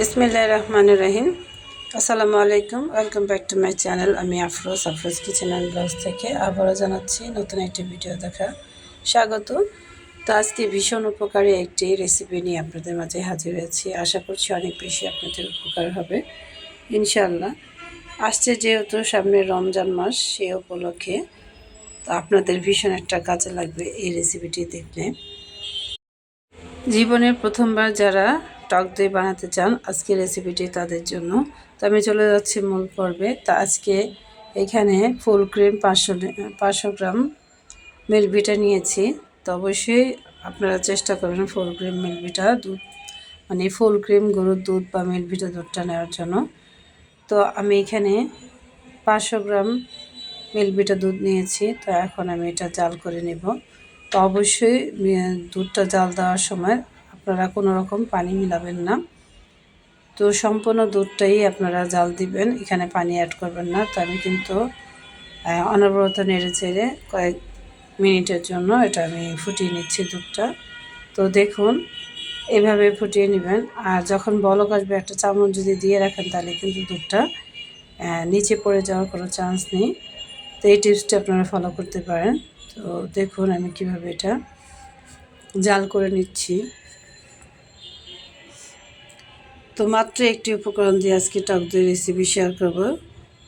বিসমিল্লাহ রহমান রহিম। আসসালামু আলাইকুম, welcome back to my channel. আমি Afroz Afroz kitchen and blogs থেকে আবারও জানাচ্ছি নতুন একটি ভিডিও দেখা। স্বাগত। তো আজকে ভীষণ উপকারী একটি রেসিপি নিয়ে আপনাদের মাঝে হাজির হয়েছি আশা করছি অনেক বেশি আপনাদের উপকার হবে ইনশাল্লাহ আসছে যেহেতু সামনে রমজান মাস, সে উপলক্ষে তো আপনাদের ভীষণ একটা কাজে লাগবে এই রেসিপিটি দেখলে। জীবনের প্রথমবার যারা টক দই বানাতে চান, আজকে রেসিপিটি তাদের জন্য। তো আমি চলে যাচ্ছি মূল পর্বে। তা আজকে এখানে ফুল ক্রিম পাঁচশো পাঁচশো গ্রাম মিল্কবিটা নিয়েছি। তো অবশ্যই আপনারা চেষ্টা করবেন ফুল ক্রিম মিল্কবিটা দুধ মানে ফুল ক্রিম গরুর দুধ বা মিল্কবিটা দুধটা নেওয়ার জন্য। তো আমি এখানে পাঁচশো গ্রাম মিল্কবিটা দুধ নিয়েছি। তো এখন আমি এটা জাল করে নেব। তো অবশ্যই দুধটা জাল দেওয়ার সময় আপনারা কোনো রকম পানি মিলাবেন না। তো সম্পূর্ণ দুধটাই আপনারা জাল দিবেন, এখানে পানি অ্যাড করবেন না। তো আমি কিন্তু অনবরত নেড়ে চেড়ে কয়েক মিনিটের জন্য এটা আমি ফুটিয়ে নিচ্ছি দুধটা। তো দেখুন, এভাবে ফুটিয়ে নেবেন। আর যখন বলক আসবে, একটা চামচ যদি দিয়ে রাখেন, তাহলে কিন্তু দুধটা নিচে পড়ে যাওয়ার কোনো চান্স নেই। তো এই টিপসটা আপনারা ফলো করতে পারেন। তো দেখুন আমি কীভাবে এটা জাল করে নিচ্ছি। তো মাত্র একটি উপকরণ দিয়ে আজকে টক দই রেসিপি শেয়ার করব।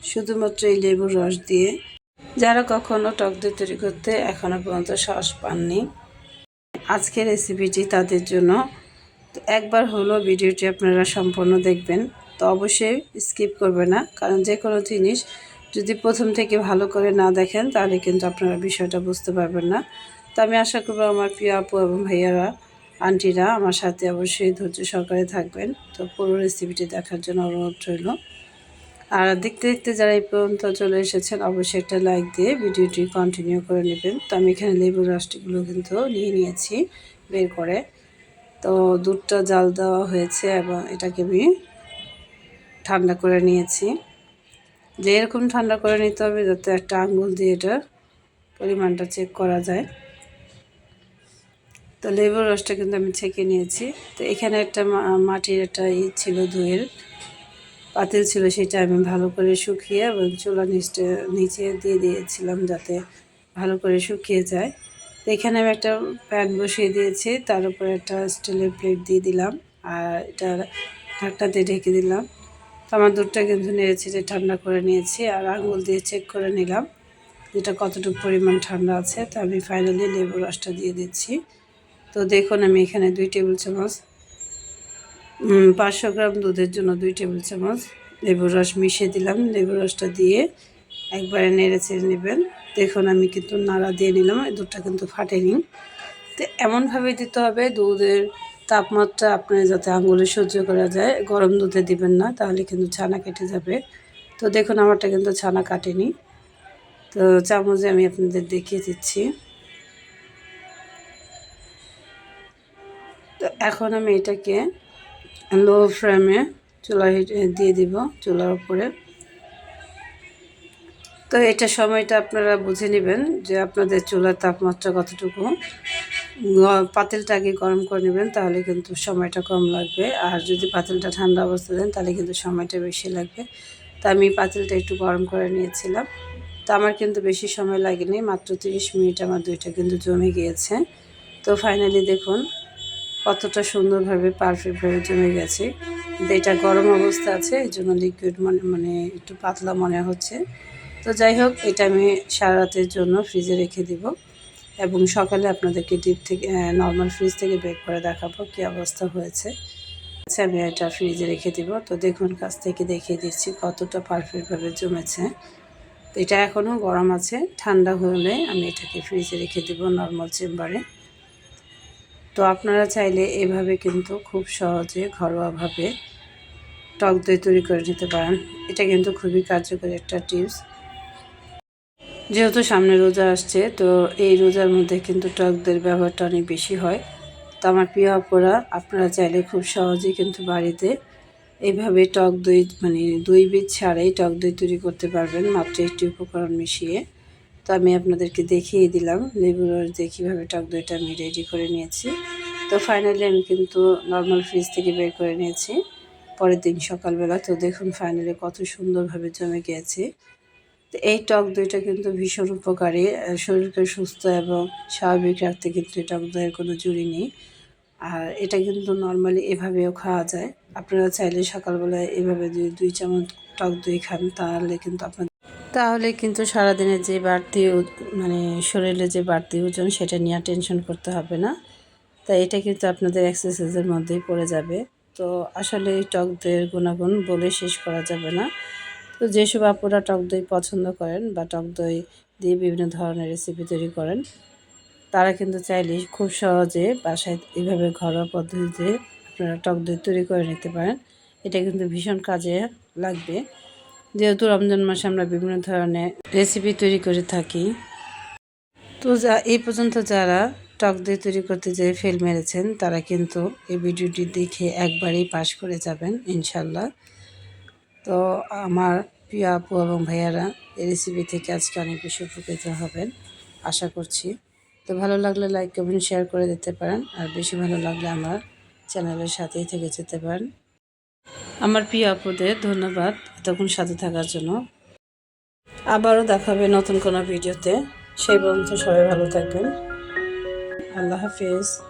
শুধুমাত্র এই লেবুর রস দিয়ে। যারা কখনো টক দই তৈরি করতে এখনও পর্যন্ত সাহস পাননি, আজকের রেসিপিটি তাদের জন্য। তো একবার হলো ভিডিওটি আপনারা সম্পূর্ণ দেখবেন। তো অবশ্যই স্কিপ করবে না, কারণ যে কোনো জিনিস যদি প্রথম থেকে ভালো করে না দেখেন, তাহলে কিন্তু আপনারা বিষয়টা বুঝতে পারবেন না। তো আমি আশা করব আমার প্রিয় আপু এবং ভাইয়ারা আন্টিরা আমার সাথে অবশ্যই ধৈর্য সহকারে থাকবেন। তো পুরো রেসিপিটি দেখার জন্য অনুরোধ রইল। আর দেখতে দেখতে যারা এই পর্যন্ত চলে এসেছেন, অবশ্যই একটা লাইক দিয়ে ভিডিওটি কন্টিনিউ করে নেবেন। তো আমি এখানে লেবুর রসটিগুলো কিন্তু নিয়ে নিয়েছি বের করে। তো দুধটা জাল দেওয়া হয়েছে এবং এটাকে আমি ঠান্ডা করে নিয়েছি। যে এরকম ঠান্ডা করে নিতে হবে, যাতে একটা আঙ্গুল দিয়ে এটা পরিমাণটা চেক করা যায়। তো লেবুর রসটা কিন্তু আমি ছেঁকে নিয়েছি। তো এখানে একটা মাটির একটা ই ছিল, দইয়ের পাতিল ছিল, সেটা আমি ভালো করে শুকিয়ে এবং চুলা নিচে নিচে দিয়ে দিয়েছিলাম যাতে ভালো করে শুকিয়ে যায়। তো এখানে আমি একটা প্যান বসিয়ে দিয়েছি, তার উপরে একটা স্টিলের প্লেট দিয়ে দিলাম আর এটা ঢাকটা দিয়ে ঢেকে দিলাম। তো আমার দুধটা কিন্তু নেড়েছি যে ঠান্ডা করে নিয়েছি আর আঙুল দিয়ে চেক করে নিলাম যেটা কতটুকু পরিমাণ ঠান্ডা আছে। তো আমি ফাইনালি লেবু রসটা দিয়ে দিচ্ছি। তো দেখুন, আমি এখানে দুই টেবিল চামচ পাঁচশো গ্রাম দুধের জন্য দুই টেবিল চামচ লেবুর রস মিশিয়ে দিলাম। লেবুর রসটা দিয়ে একবারে নেড়ে চেড়ে নেবেন। দেখুন, আমি কিন্তু নাড়া দিয়ে নিলাম দুধটা কিন্তু ফাটেনি। তো এমনভাবে দিতে হবে, দুধের তাপমাত্রা আপনার যাতে আঙুলে সহ্য করা যায়, গরম দুধে দিবেন না, তাহলে কিন্তু ছানা কেটে যাবে। তো দেখুন, আমারটা কিন্তু ছানা কাটেনি। তো চামচে আমি আপনাদের দেখিয়ে দিচ্ছি। এখন আমি এটাকে লো ফ্লেমে চুলা দিয়ে দিব, চুলার উপরে। তো এটা সময়টা আপনারা বুঝে নেবেন যে আপনাদের চুলার তাপমাত্রা কতটুকু। পাতিলটা আগে গরম করে নেবেন, তাহলে কিন্তু সময়টা কম লাগবে। আর যদি পাতিলটা ঠান্ডা অবস্থা দেন, তাহলে কিন্তু সময়টা বেশি লাগবে। তো আমি পাতিলটা একটু গরম করে নিয়েছিলাম। তো আমার কিন্তু বেশি সময় লাগেনি, মাত্র তিরিশ মিনিট আমার দুইটা কিন্তু জমে গিয়েছে। তো ফাইনালি দেখুন কতটা সুন্দরভাবে পারফেক্টভাবে জমে গেছে। কিন্তু এটা গরম অবস্থা আছে, এই জন্য লিকুইড মানে মানে একটু পাতলা মনে হচ্ছে। তো যাই হোক, এটা আমি সারা রাতের জন্য ফ্রিজে রেখে দিব এবং সকালে আপনাদেরকে ডিপ থেকে নর্মাল ফ্রিজ থেকে বের করে দেখাবো কী অবস্থা হয়েছে। আচ্ছা আমি এটা ফ্রিজে রেখে দিব। তো দেখুন, কাছ থেকে দেখিয়ে দিচ্ছি কতটা পারফেক্টভাবে জমেছে। তো এটা এখনও গরম আছে, ঠান্ডা হলে আমি এটাকে ফ্রিজে রেখে দিব নর্মাল চেম্বারে তো আপনারা চাইলে এভাবে কিন্তু খুব সহজে ঘরোয়াভাবে টক দই তৈরি করে নিতে পারেন। এটা কিন্তু খুবই কার্যকরী একটা টিপস। যেহেতু সামনে রোজা আসছে, তো এই রোজার মধ্যে কিন্তু টক দইয়ের ব্যবহারটা অনেক বেশি হয়। তো আমার প্রিয় অপরা আপনারা চাইলে খুব সহজেই কিন্তু বাড়িতে এইভাবে টক দই মানে দই বীজ ছাড়াই টক দই তৈরি করতে পারবেন। মাত্র একটি উপকরণ মিশিয়ে। তো আমি আপনাদেরকে দেখিয়ে দিলাম, লেবুর দিয়ে কীভাবে টক দইটা আমি রেডি করে নিয়েছি। তো ফাইনালি আমি কিন্তু নর্মাল ফ্রিজ থেকে বের করে নিয়েছি। পরের দিন সকালবেলা তো দেখুন ফাইনালি কত সুন্দরভাবে জমে গিয়েছে তো এই টক দইটা কিন্তু ভীষণ উপকারী শরীরকে সুস্থ এবং স্বাভাবিক রাখতে কিন্তু এই টক দইয়ের কোনো জুড়ি নেই। আর এটা কিন্তু নর্মালি এভাবেও খাওয়া যায়। আপনারা চাইলে সকালবেলায় এভাবে দুই চামচ টক দই খান, তাহলে কিন্তু আপনার তাহলে কিন্তু সারাদিনের যে বাড়তি মানে শরীরে যে বাড়তি ওজন, সেটা নিয়ে টেনশন করতে হবে না। তাই এটা কিন্তু আপনাদের এক্সারসাইজের মধ্যেই পড়ে যাবে। তো আসলে এই টক দইয়ের গুণাগুণ বলে শেষ করা যাবে না। তো যেসব আপুরা টক দই পছন্দ করেন বা টক দই দিয়ে বিভিন্ন ধরনের রেসিপি তৈরি করেন, তারা কিন্তু চাইলে খুব সহজে বাসায় এইভাবে ঘরোয়া পদ্ধতিতে আপনারা টক দই তৈরি করে নিতে পারেন। এটা কিন্তু ভীষণ কাজে লাগবে। যেহেতু রমজান মাসে আমরা বিভিন্ন ধরনের রেসিপি তৈরি করে থাকি, তো যা, এই পর্যন্ত যারা টক দই তৈরি করতে যেয়ে ফেল মেরেছেন, তারা কিন্তু এই ভিডিওটি দেখে একবারেই পাশ করে যাবেন ইনশাল্লাহ তো আমার প্রিয় আপু এবং ভাইয়ারা, এই রেসিপি থেকে আজকে অনেক বেশি উপকৃত হবেন, আশা করছি। তো ভালো লাগলে লাইক কমেন্ট শেয়ার করে দিতে পারেন, আর বেশি ভালো লাগলে আমার চ্যানেলের সাথেই থেকে যেতে পারেন। আমার প্রিয় আপুদের ধন্যবাদ এতক্ষণ সাথে থাকার জন্য। আবারও দেখাবে নতুন কোনো ভিডিওতে। সেই পর্যন্ত সবাই ভালো থাকবেন। আল্লাহ হাফিজ।